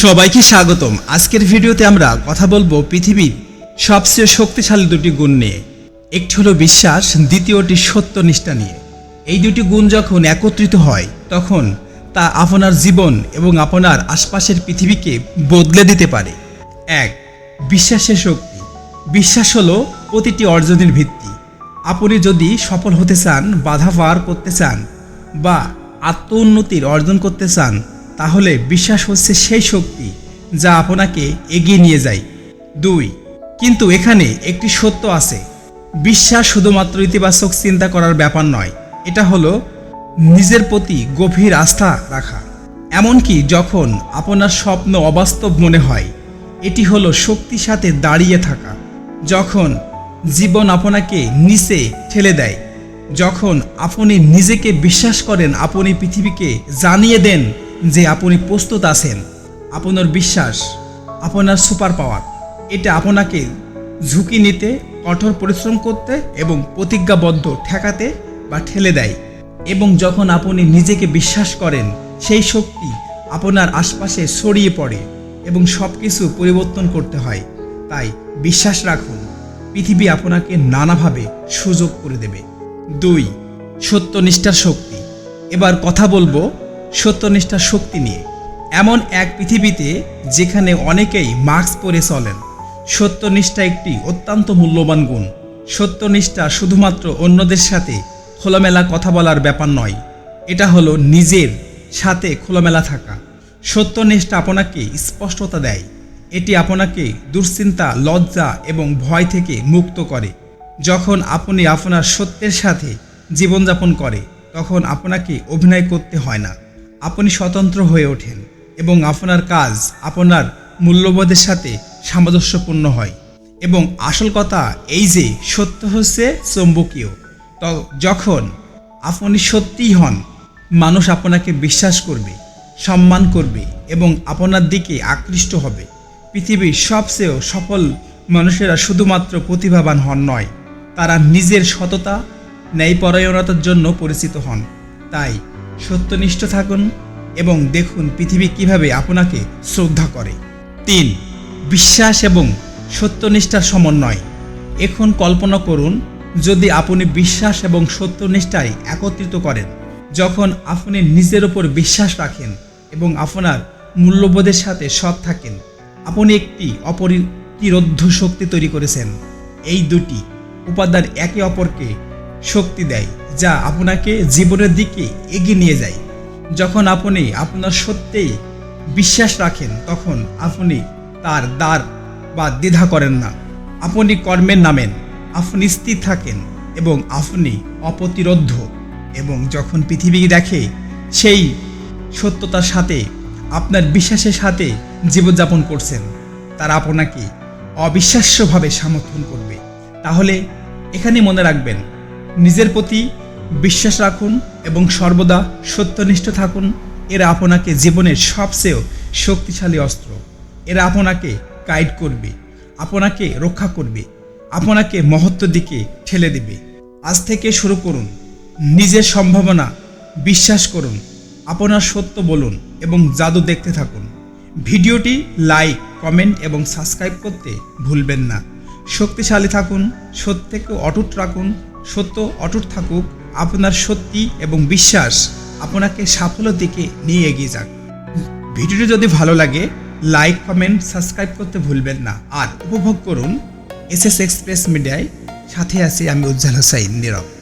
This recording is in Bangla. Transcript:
সবাইকে স্বাগতম। আজকের ভিডিওতে আমরা কথা বলব পৃথিবীর সবচেয়ে শক্তিশালী দুটি গুণ নিয়ে। একটি হলো বিশ্বাস, দ্বিতীয়টি সত্যনিষ্ঠা নিয়ে। এই দুটি গুণ যখন একত্রিত হয়, তখন তা আপনার জীবন এবং আপনার আশপাশের পৃথিবীকে বদলে দিতে পারে। এক, বিশ্বাসের শক্তি। বিশ্বাস হলো প্রতিটি অর্জনের ভিত্তি। আপনি যদি সফল হতে চান, বাধা পার করতে চান বা আত্ম উন্নতির অর্জন করতে চান তাহলে বিশ্বাস হচ্ছে সেই শক্তি যা আপনাকে এগিয়ে নিয়ে যায়। দুই, কিন্তু এখানে একটি সত্য আছে। বিশ্বাস শুধুমাত্র ইতিবাচক চিন্তা করার ব্যাপার নয়। এটা হলো নিজের প্রতি গভীর আস্থা রাখা। এমনকি যখন আপনার স্বপ্ন অবাস্তব মনে হয়, এটি হলো শক্তির সাথে দাঁড়িয়ে থাকা। যখন জীবন আপনাকে নিচে ঠেলে দেয়, যখন আপনি নিজেকে বিশ্বাস করেন, আপনি পৃথিবীকে জানিয়ে দেন যে আপনি প্রস্তুত আছেন, আপনার বিশ্বাস, আপনার সুপার পাওয়ার, এটা আপনাকে ঝুঁকি নিতে, কঠোর পরিশ্রম করতে এবং প্রতিজ্ঞাবদ্ধ ঠেকাতে বা ঠেলে দেয়। এবং যখন আপনি নিজেকে বিশ্বাস করেন, সেই শক্তি আপনার আশপাশে ছড়িয়ে পড়ে এবং সব কিছু পরিবর্তন করতে হয়। তাই বিশ্বাস রাখুন, পৃথিবী আপনাকে নানাভাবে সুযোগ করে দেবে। দুই, সত্যনিষ্ঠার শক্তি। এবার কথা বলব সত্যনিষ্ঠার শক্তি নিয়ে। এমন এক পৃথিবীতে যেখানে অনেকেই মাস্ক পরে চলেন। সত্যনিষ্ঠা একটি অত্যন্ত মূল্যবান গুণ। সত্যনিষ্ঠা শুধুমাত্র অন্যদের সাথে খোলামেলা কথা বলার ব্যাপার নয়। এটা হলো নিজের সাথে খোলামেলা থাকা। সত্যনিষ্ঠা আপনাকে স্পষ্টতা দেয়। এটি আপনাকে দুশ্চিন্তা, লজ্জা এবং ভয় থেকে মুক্ত করে। যখন আপনি আপনার সত্যের সাথে জীবনযাপন করে, তখন আপনাকে অভিনয় করতে হয় না। আপনি স্বতন্ত্র হয়ে ওঠেন এবং আপনার কাজ আপনার মূল্যবোধের সাথে সামঞ্জস্যপূর্ণ হয়। এবং আসল কথা এই যে সত্য হচ্ছে চৌম্বকীয়। যখন আপনি সত্যিই হন, মানুষ আপনাকে বিশ্বাস করবে, সম্মান করবে এবং আপনার দিকে আকৃষ্ট হবে। পৃথিবীর সবচেয়ে সফল মানুষেরা শুধুমাত্র প্রতিভাবান হন নয়, তারা নিজের সততা, ন্যায়পরায়ণতার জন্য পরিচিত হন। তাই সত্যনিষ্ঠ থাকুন এবং দেখুন পৃথিবী কীভাবে আপনাকে শ্রদ্ধা করে। তিন, বিশ্বাস এবং সত্যনিষ্ঠার সমন্বয়। এখন কল্পনা করুন, যদি আপনি বিশ্বাস এবং সত্যনিষ্ঠায় একত্রিত করেন, যখন আপনি নিজের ওপর বিশ্বাস রাখেন এবং আপনার মূল্যবোধের সাথে সৎ থাকেন, আপনি একটি অপরিরোধ্য শক্তি তৈরি করেছেন। এই দুটি উপাদান একে অপরকে শক্তি দেয়। যা আপনাকে জীবনের দিকে এগিয়ে নিয়ে যায়। যখন আপনি আপনার সত্যেই বিশ্বাস রাখেন, তখন আপনি তার দ্বার বা দ্বিধা করেন না। আপনি কর্মের নামেন, আপনি স্থির থাকেন এবং আপনি অপ্রতিরোধ্য। এবং যখন পৃথিবী দেখে সেই সত্যতার সাথে, আপনার বিশ্বাসের সাথে জীবনযাপন করছেন, তারা আপনাকে অবিশ্বাস্যভাবে সমর্থন করবে। তাহলে এখানে মনে রাখবেন, নিজের প্রতি বিশ্বাস রাখুন এবং সর্বদা সত্যনিষ্ঠ থাকুন। এরা আপনাকে জীবনের সবচেয়ে শক্তিশালী অস্ত্র। এরা আপনাকে গাইড করবে, আপনাকে রক্ষা করবে, আপনাকে মহত্ব দিকে ঠেলে দেবে। আজ থেকে শুরু করুন, নিজের সম্ভাবনা বিশ্বাস করুন, আপনার সত্য বলুন এবং জাদু দেখতে থাকুন। ভিডিওটি লাইক কমেন্ট এবং সাবস্ক্রাইব করতে ভুলবেন না। শক্তিশালী থাকুন, সত্যকে অটুট রাখুন, সত্য অটুট থাকুক। আপনার সত্যি এবং বিশ্বাস আপনাকে সাফল্যের দিকে নিয়ে এগিয়ে যাক। ভিডিওটি যদি ভালো লাগে, লাইক, কমেন্ট, সাবস্ক্রাইব করতে ভুলবেন না। আর উপভোগ করুন এস এস এক্সপ্রেস মিডিয়ায়। সাথে আছি আমি উজ্জ্বল হোসাইন নীরব।